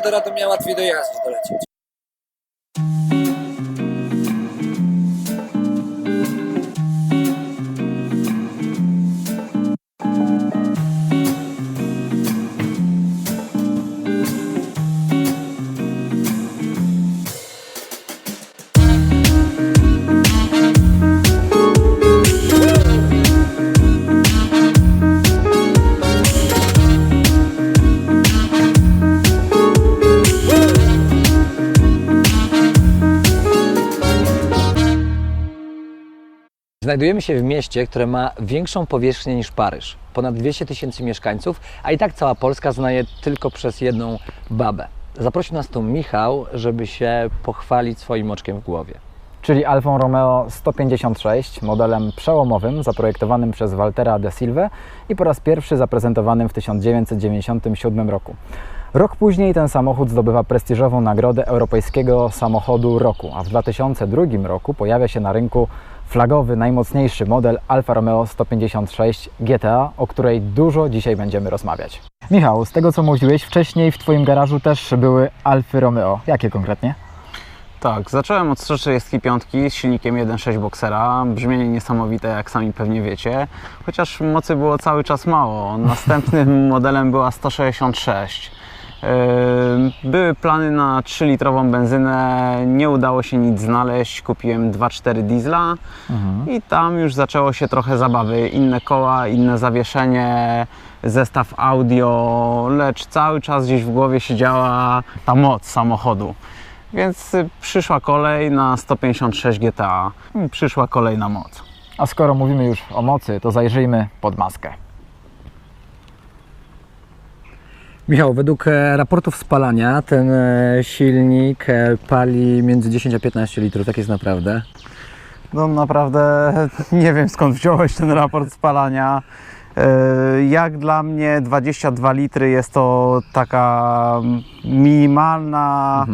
Do Radomia łatwiej dojechać niż dolecieć. Znajdujemy się w mieście, które ma większą powierzchnię niż Paryż. Ponad 200 tysięcy mieszkańców, a i tak cała Polska znaje tylko przez jedną babę. Zaprosił nas tu Michał, żeby się pochwalić swoim oczkiem w głowie. czyli Alfą Romeo 156, modelem przełomowym zaprojektowanym przez Waltera de Silve i po raz pierwszy zaprezentowanym w 1997 roku. Rok później ten samochód zdobywa prestiżową nagrodę Europejskiego Samochodu Roku, a w 2002 roku pojawia się na rynku flagowy, najmocniejszy model Alfa Romeo 156 GTA, o której dużo dzisiaj będziemy rozmawiać. Michał, z tego co mówiłeś, wcześniej w Twoim garażu też były Alfy Romeo. Jakie konkretnie? Tak, zacząłem od 145 z silnikiem 1.6 Boxera. Brzmienie niesamowite, jak sami pewnie wiecie, chociaż mocy było cały czas mało. Następnym modelem była 166. Były plany na 3-litrową benzynę, nie udało się nic znaleźć. Kupiłem 2.4 diesla i tam już zaczęło się trochę zabawy. Inne koła, inne zawieszenie, zestaw audio, lecz cały czas gdzieś w głowie siedziała ta moc samochodu. Więc y, przyszła kolej na 156 GTA. Przyszła kolejna moc. A skoro mówimy już o mocy, to zajrzyjmy pod maskę. Michał, według e, raportów spalania ten e, silnik e, pali między 10 a 15 litrów, tak jest naprawdę. No naprawdę nie wiem skąd wziąłeś ten raport spalania. Jak dla mnie 22 litry jest to taka minimalna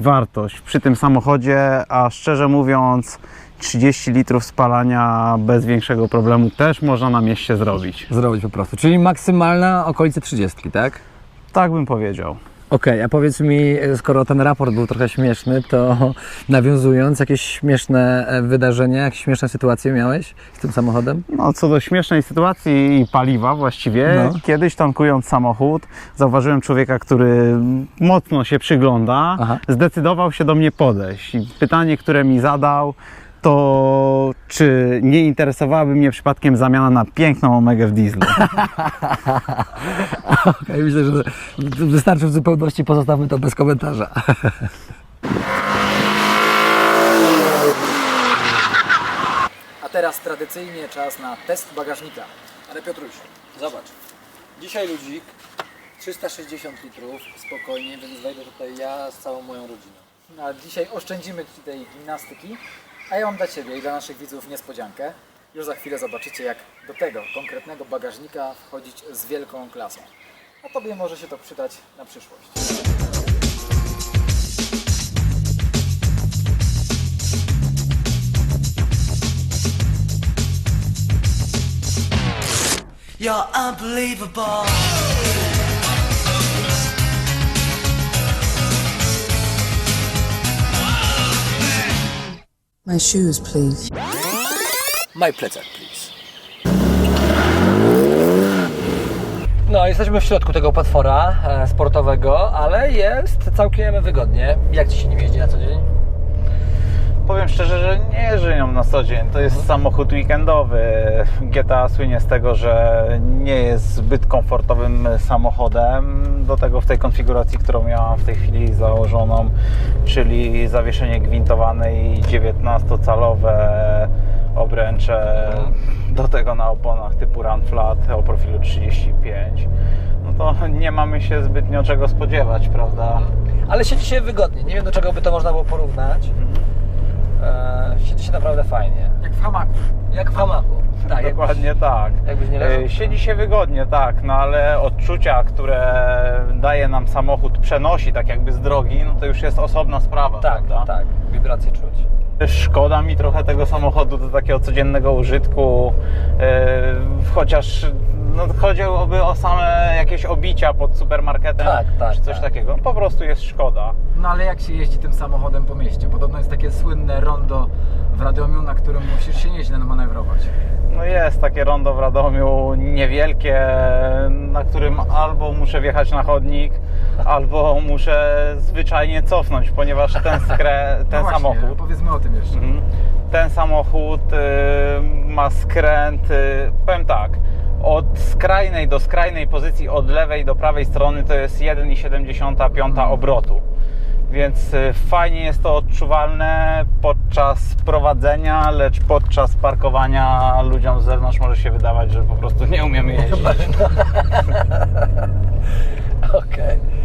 wartość przy tym samochodzie, a szczerze mówiąc 30 litrów spalania bez większego problemu też można na mieście zrobić. Zrobić po prostu, czyli maksymalna okolice 30, tak? Tak bym powiedział. Okej, a powiedz mi, skoro ten raport był trochę śmieszny, to nawiązując, jakieś śmieszne e, wydarzenia, jakieś śmieszne sytuacje miałeś z tym samochodem? No, co do śmiesznej sytuacji i paliwa właściwie, No. kiedyś tankując samochód, zauważyłem człowieka, który mocno się przygląda, Aha. zdecydował się do mnie podejść. I pytanie, które mi zadał, to czy nie interesowałaby mnie przypadkiem zamiana na piękną Omegę w dieslu? Okej, myślę, że wystarczy w zupełności, pozostawmy to bez komentarza. A teraz tradycyjnie czas na test bagażnika. Ale Piotruś, zobacz. Dzisiaj ludzik 360 litrów, spokojnie, więc wejdę tutaj ja z całą moją rodziną. No, a dzisiaj oszczędzimy Ci tej gimnastyki, a ja mam dla Ciebie i dla naszych widzów niespodziankę. Już za chwilę zobaczycie, jak do tego konkretnego bagażnika wchodzić z wielką klasą. A Tobie może się to przydać na przyszłość. You're unbelievable. My shoes, please. My plecak, please. No, jesteśmy w środku tego potwora e, sportowego, ale jest całkiem wygodnie. Jak Ci się nim jeździ na co dzień? Powiem szczerze, że nie żyją na co dzień. To jest samochód weekendowy. GTA słynie z tego, że nie jest zbyt komfortowym samochodem. Do tego w tej konfiguracji, którą miałam w tej chwili założoną, czyli zawieszenie gwintowane i 19-calowe obręcze. Do tego na oponach typu Run Flat o profilu 35. No to nie mamy się zbytnio czego spodziewać, prawda? Ale siedzi się wygodnie. Nie wiem, do czego by to można było porównać. E, siedzi się naprawdę fajnie. Jak w hamaku. Jak w hamaku. Tak, jakbyś- Dokładnie tak. jakbyś nie leżał. E, Siedzi się wygodnie, tak, no ale odczucia, które daje nam samochód, przenosi tak jakby z drogi, no to już jest osobna sprawa, Tak, prawda? tak. Wibracje czuć. Szkoda mi trochę tego samochodu do takiego codziennego użytku, e, chociaż No chodziłoby o same jakieś obicia pod supermarketem, Tak, tak, czy coś tak. takiego. Po prostu jest szkoda. No ale jak się jeździ tym samochodem po mieście? Podobno jest takie słynne rondo w Radomiu, na którym musisz się nieźle manewrować. No jest takie rondo w Radomiu, niewielkie, na którym albo muszę wjechać na chodnik, albo muszę zwyczajnie cofnąć, ponieważ ten, skrę, ten no właśnie, samochód powiedzmy o tym jeszcze. Mhm. Ten samochód y, ma skręt, y, powiem tak, od skrajnej do skrajnej pozycji, od lewej do prawej strony to jest 1,75 obrotu. Więc y, fajnie jest to odczuwalne podczas prowadzenia, lecz podczas parkowania ludziom z zewnątrz może się wydawać, że po prostu nie umiemy jeździć. Okej.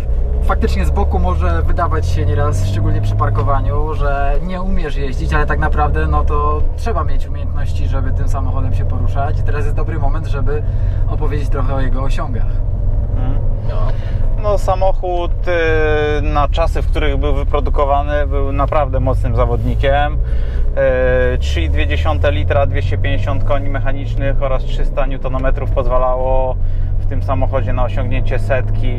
Faktycznie z boku może wydawać się nieraz, szczególnie przy parkowaniu, że nie umiesz jeździć, ale tak naprawdę no to trzeba mieć umiejętności, żeby tym samochodem się poruszać. Teraz jest dobry moment, żeby opowiedzieć trochę o jego osiągach. Mhm. No. No, samochód y, na czasy, w których był wyprodukowany, był naprawdę mocnym zawodnikiem. Y, 3,2 litra, 250 koni mechanicznych oraz 300 Nm pozwalało w tym samochodzie na osiągnięcie setki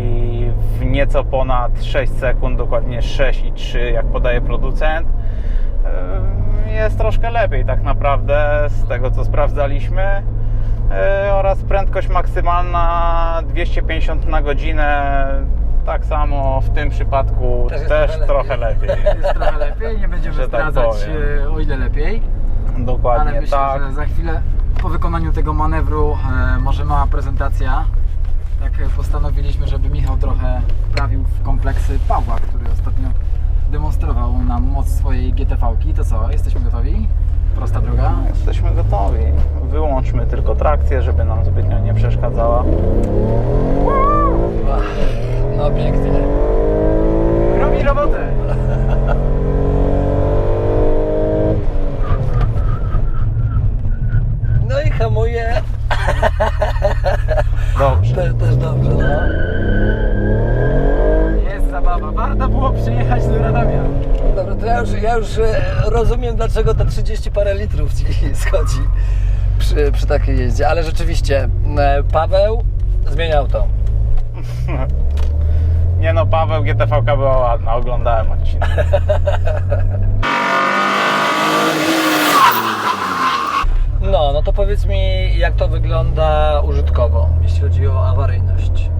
w nieco ponad 6 sekund, dokładnie 6,3 jak podaje producent. Jest troszkę lepiej tak naprawdę z tego co sprawdzaliśmy. E, oraz prędkość maksymalna 250 na godzinę. Tak samo w tym przypadku Też też, trochę trochę lepiej. Jest trochę lepiej, nie będziemy tak zdradzać e, o ile lepiej, Dokładnie ale myślę, tak. że za chwilę po wykonaniu tego manewru e, może mała prezentacja. Tak e, postanowiliśmy, żeby Michał trochę wprawił w kompleksy Pawła, który ostatnio demonstrował nam moc swojej GTV-ki. To co, jesteśmy gotowi? Prosta droga. Jesteśmy gotowi. Wyłączmy tylko trakcję, żeby nam zbytnio nie przeszkadzała. No pięknie. Rozumiem, dlaczego te 30 parę litrów ci schodzi przy, przy takiej jeździe, ale rzeczywiście e, Paweł zmieniał to. Nie no, Paweł GTV była ładna, oglądałem odcinek. No, no to powiedz mi, jak to wygląda użytkowo, jeśli chodzi o awaryjność.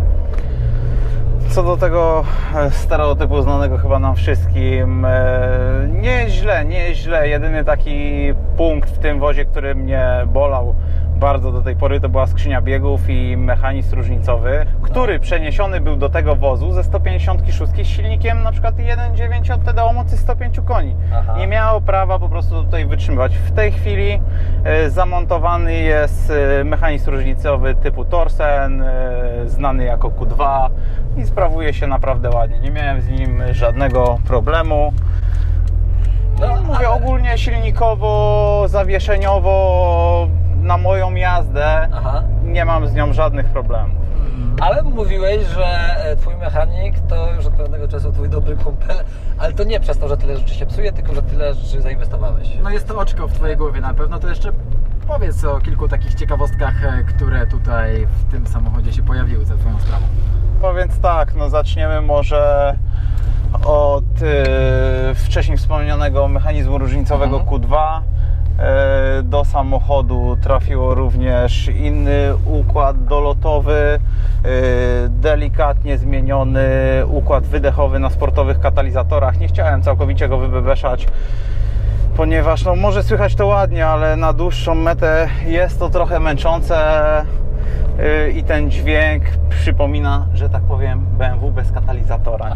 Co do tego e, stereotypu znanego chyba nam wszystkim, e, nie jest źle, nie jest źle. Jedyny taki punkt w tym wozie, który mnie bolał bardzo do tej pory, to była skrzynia biegów i mechanizm różnicowy, który przeniesiony był do tego wozu ze 156 z silnikiem na przykład 1.9 od TD o mocy 105 koni. Aha. Nie miało prawa po prostu tutaj wytrzymywać. W tej chwili e, zamontowany jest e, mechanizm różnicowy typu Torsen, e, znany jako Q2 i sprawuje się naprawdę ładnie. Nie miałem z nim żadnego problemu. No, mówię ogólnie silnikowo, zawieszeniowo na moją jazdę Aha. nie mam z nią żadnych problemów. Ale mówiłeś, że e, twój mechanik to już od pewnego czasu twój dobry kumpel, ale to nie przez to, że tyle rzeczy się psuje, tylko że tyle rzeczy zainwestowałeś. No jest to oczko w Twojej głowie na pewno, to jeszcze powiedz o kilku takich ciekawostkach, e, które tutaj w tym samochodzie się pojawiły za Twoją sprawą. No więc tak, no zaczniemy może od e, wcześniej wspomnianego mechanizmu różnicowego Mhm. Q2. E, do samochodu trafiło również inny układ dolotowy, e, delikatnie zmieniony układ wydechowy na sportowych katalizatorach. Nie chciałem całkowicie go wybebeszać, ponieważ no, może słychać to ładnie, ale na dłuższą metę jest to trochę męczące yy, i ten dźwięk przypomina, że tak powiem, BMW bez katalizatora.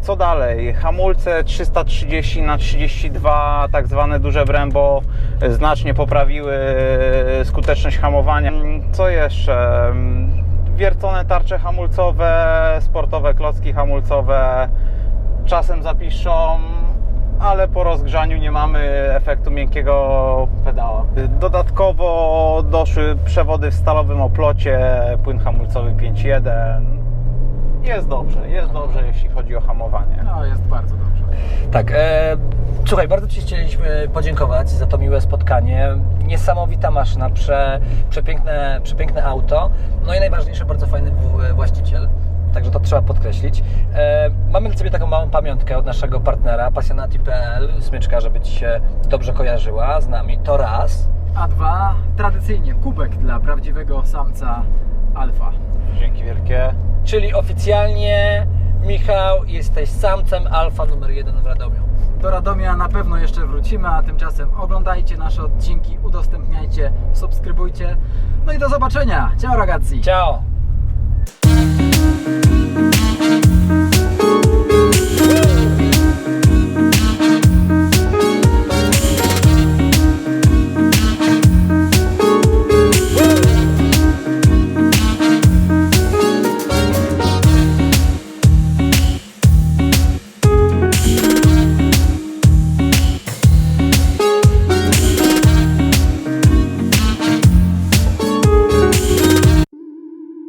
Co dalej? Hamulce 330 na 32, tak zwane duże Brembo, znacznie poprawiły skuteczność hamowania. Co jeszcze? Wiercone tarcze hamulcowe, sportowe klocki hamulcowe, czasem zapiszą, ale po rozgrzaniu nie mamy efektu miękkiego pedała. Dodatkowo doszły przewody w stalowym oplocie, płyn hamulcowy 5.1. Jest dobrze, jest dobrze, jeśli chodzi o hamowanie. No jest bardzo dobrze. Tak, e, słuchaj, bardzo Ci chcieliśmy podziękować za to miłe spotkanie. Niesamowita maszyna, prze, przepiękne, przepiękne auto, no i najważniejsze, bardzo fajny w- właściciel. Także to trzeba podkreślić. E, mamy dla Ciebie taką małą pamiątkę od naszego partnera, pasjonati.pl, smyczka, żeby Ci się dobrze kojarzyła z nami. To raz. A dwa, tradycyjnie kubek dla prawdziwego samca alfa. Dzięki wielkie. Czyli oficjalnie, Michał, jesteś samcem alfa numer jeden w Radomiu. Do Radomia na pewno jeszcze wrócimy, a tymczasem oglądajcie nasze odcinki, udostępniajcie, subskrybujcie. No i do zobaczenia. Ciao ragazzi! Ciao!